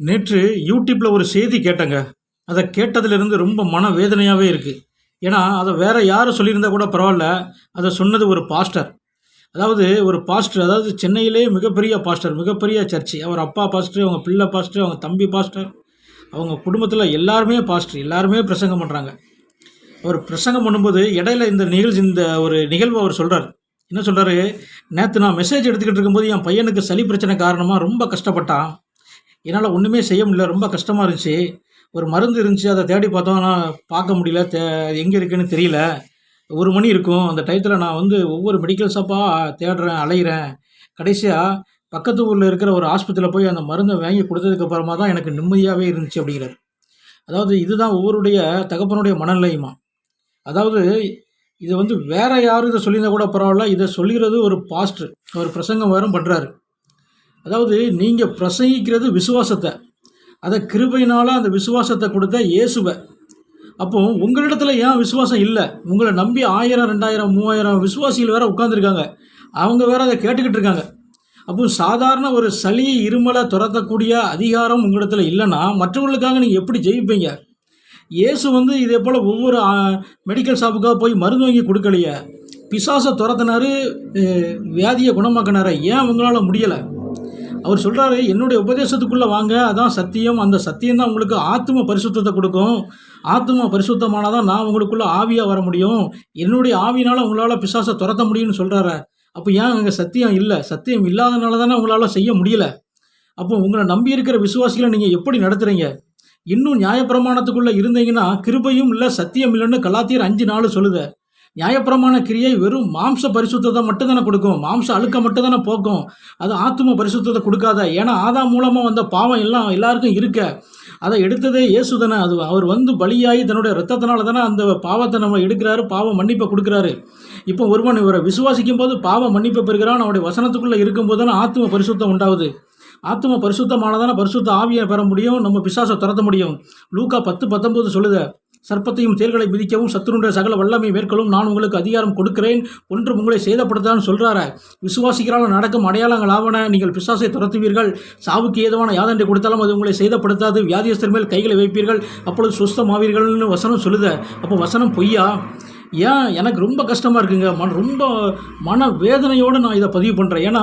நேற்று யூடியூப்பில் ஒரு செய்தி கேட்டேங்க. அதை கேட்டதிலிருந்து ரொம்ப மன வேதனையாகவே இருக்குது ஏன்னா அதை வேற யார் சொல்லியிருந்தா கூட பரவாயில்ல. அதை சொன்னது ஒரு பாஸ்டர். அதாவது ஒரு பாஸ்டர் அதாவது சென்னையிலே மிகப்பெரிய பாஸ்டர் மிகப்பெரிய சர்ச்சு. அவர் அப்பா பாஸ்டர் அவங்க பிள்ளை பாஸ்டர் அவங்க தம்பி பாஸ்டர் அவங்க குடும்பத்தில் எல்லாருமே பாஸ்டர் எல்லாருமே பிரசங்கம் பண்ணுறாங்க அவர் பிரசங்கம் பண்ணும்போது இடையில இந்த நிகழ்ச்சி இந்த ஒரு நிகழ்வு அவர் சொல்கிறார் என்ன சொல்கிறாரு நேற்று நான் மெசேஜ் எடுத்துக்கிட்டு இருக்கும்போது என் பையனுக்கு சளி பிரச்சனை காரணமாக ரொம்ப கஷ்டப்பட்டான். என்னால் ஒன்றுமே செய்ய முடியல. ரொம்ப கஷ்டமாக இருந்துச்சு. ஒரு மருந்து இருந்துச்சு. அதை தேடி பார்த்தோம். ஆனால் பார்க்க முடியல. தே எங்கே இருக்குன்னு தெரியல. ஒரு மணி இருக்கும். அந்த டயத்தில் நான் வந்து ஒவ்வொரு மெடிக்கல் ஷாப்பாக தேடுறேன் அலையிறேன். கடைசியாக பக்கத்து ஊரில் இருக்கிற ஒரு ஆஸ்பத்திரியில் போய் அந்த மருந்தை வாங்கி கொடுத்ததுக்கப்புறமா தான் எனக்கு நிம்மதியாகவே இருந்துச்சு அப்படிங்கிறார். அதாவது இதுதான் ஒவ்வொருடைய தகப்பனுடைய மனநிலையுமா? அதாவது இது வந்து வேற யாரும் இதை சொல்லியிருந்தா கூட பரவாயில்ல. இதை சொல்லிக்கிறது ஒரு பாஸ்டர் ஒரு பிரசங்கம் வேறும் பண்ணுறாரு அதாவது நீங்கள் பிரசங்கிக்கிறது விசுவாசத்தை. அதை கிருபையினால் அந்த விசுவாசத்தை கொடுத்த இயேசுவை. அப்போ உங்களிடத்துல ஏன் விசுவாசம் இல்லை? உங்களை நம்பி ஆயிரம் ரெண்டாயிரம் மூவாயிரம் விசுவாசிகள் வேற உட்காந்துருக்காங்க அவங்க வேற அதை கேட்டுக்கிட்டு இருக்காங்க. அப்போ சாதாரண ஒரு சளி இருமலை துரத்தக்கூடிய அதிகாரம் உங்களிடத்துல இல்லைன்னா மற்றவர்களுக்காக நீங்கள் எப்படி ஜெயிப்பீங்க? இயேசு வந்து இதே போல் ஒவ்வொரு மெடிக்கல் ஷாப்புக்காக போய் மருந்து வாங்கி கொடுக்கலையே. பிசாசை துரத்தினாரு வியாதியை குணமாக்கினாரு. ஏன் உங்களால் முடியலை? அவர் சொல்கிறாரு என்னுடைய உபதேசத்துக்குள்ளே வாங்க அதான் சத்தியம். அந்த சத்தியம் தான் உங்களுக்கு ஆத்ம பரிசுத்தத்தை கொடுக்கும். ஆத்ம பரிசுத்தமானால் தான் நான் உங்களுக்குள்ளே ஆவியாக வர முடியும். என்னுடைய ஆவினால் உங்களால் பிசாசை துரத்த முடியும்னு சொல்கிறாரு அப்போ ஏன் அங்கே சத்தியம் இல்லை? சத்தியம் இல்லாதனால தானே உங்களால் செய்ய முடியல. அப்போ உங்களை நம்பி இருக்கிற விசுவாசிகளை நீங்கள் எப்படி நடத்துகிறீங்க இன்னும் நியாயப்பிரமாணத்துக்குள்ளே இருந்தீங்கன்னா கிருபையும் இல்லை சத்தியம் இல்லைன்னு கலாத்தியர் அஞ்சு நாள் சொல்லுது. நியாயப்பிரமாண கிரியை வெறும் மாம்ச பரிசுத்தத்தை மட்டும் தானே கொடுக்கும். மாம்ச அழுக்க மட்டும் தானே போக்கும். அது ஆத்தும பரிசுத்தத்தை கொடுக்காத. ஏன்னா ஆதா மூலமாக வந்த பாவம் எல்லாம் எல்லாருக்கும் இருக்க. அதை எடுத்ததே இயேசு தானே. அது அவர் வந்து பலியாகி தன்னுடைய ரத்தத்தினால தானே அந்த பாவத்தை நம்ம எடுக்கிறாரு பாவம் மன்னிப்பை கொடுக்குறாரு. இப்போ ஒருவன் இவரை விசுவாசிக்கும் போது பாவ மன்னிப்பை பெறுகிறான். அவனுடைய வசனத்துக்குள்ளே இருக்கும்போது தானே ஆத்தும பரிசுத்தம் உண்டாகுது. ஆத்தும பரிசுத்தமானதான பரிசுத்த ஆவியை பெற முடியும். நம்ம பிசாசை துரத்த முடியும். லூக்கா பத்து பத்தொம்போது சொல்லுத சர்ப்பத்தையும் தேர்களை மிதிக்கவும் சத்துருன்ற சகல வல்லமை மேற்கொள்ளும் நான் உங்களுக்கு அதிகாரம் கொடுக்கிறேன். ஒன்று உங்களை சேதப்படுத்தான்னு சொல்றாரு. விசுவாசிகளால் நடக்கும் அடையாளங்கள் ஆவன. நீங்கள் பிசாசை துரத்துவீர்கள். சாவுக்கு ஏதுவான யாதண்டை கொடுத்தாலும் அது உங்களை சேதப்படுத்தாது. வியாதியஸ்தர் மேல் கைகளை வைப்பீர்கள். அப்பொழுது சுஸ்தமாவீர்கள்னு வசனம் சொல்லுத. அப்போ வசனம் பொய்யா? ஏன் எனக்கு ரொம்ப கஷ்டமாக இருக்குங்க. மன ரொம்ப மன வேதனையோடு நான் இதை பதிவு பண்ணுறேன் ஏன்னா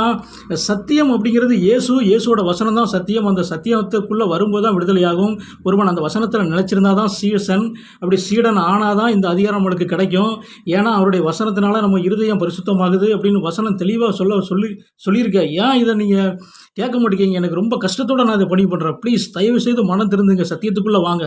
சத்தியம் அப்படிங்கிறது இயேசு இயேசுவோட வசனம் தான் சத்தியம். அந்த சத்தியத்துக்குள்ளே வரும்போது தான் விடுதலையாகும். ஒருவன் அந்த வசனத்தில் நினச்சிருந்தா தான் சீசன். அப்படி சீடன் ஆனால் தான் இந்த அதிகாரம் நம்மளுக்கு கிடைக்கும். ஏன்னா அவருடைய வசனத்தினால நம்ம இருதயம் பரிசுத்தமாகுது அப்படின்னு வசனம் தெளிவாக சொல்ல சொல்லி சொல்லியிருக்கேன். ஏன் இதை நீங்கள் கேட்க மாட்டேங்க எனக்கு ரொம்ப கஷ்டத்தோடு நான் இதை பதிவு பண்ணுறேன் ப்ளீஸ் தயவு செய்து மனம் திருந்துங்க சத்தியத்துக்குள்ளே வாங்க.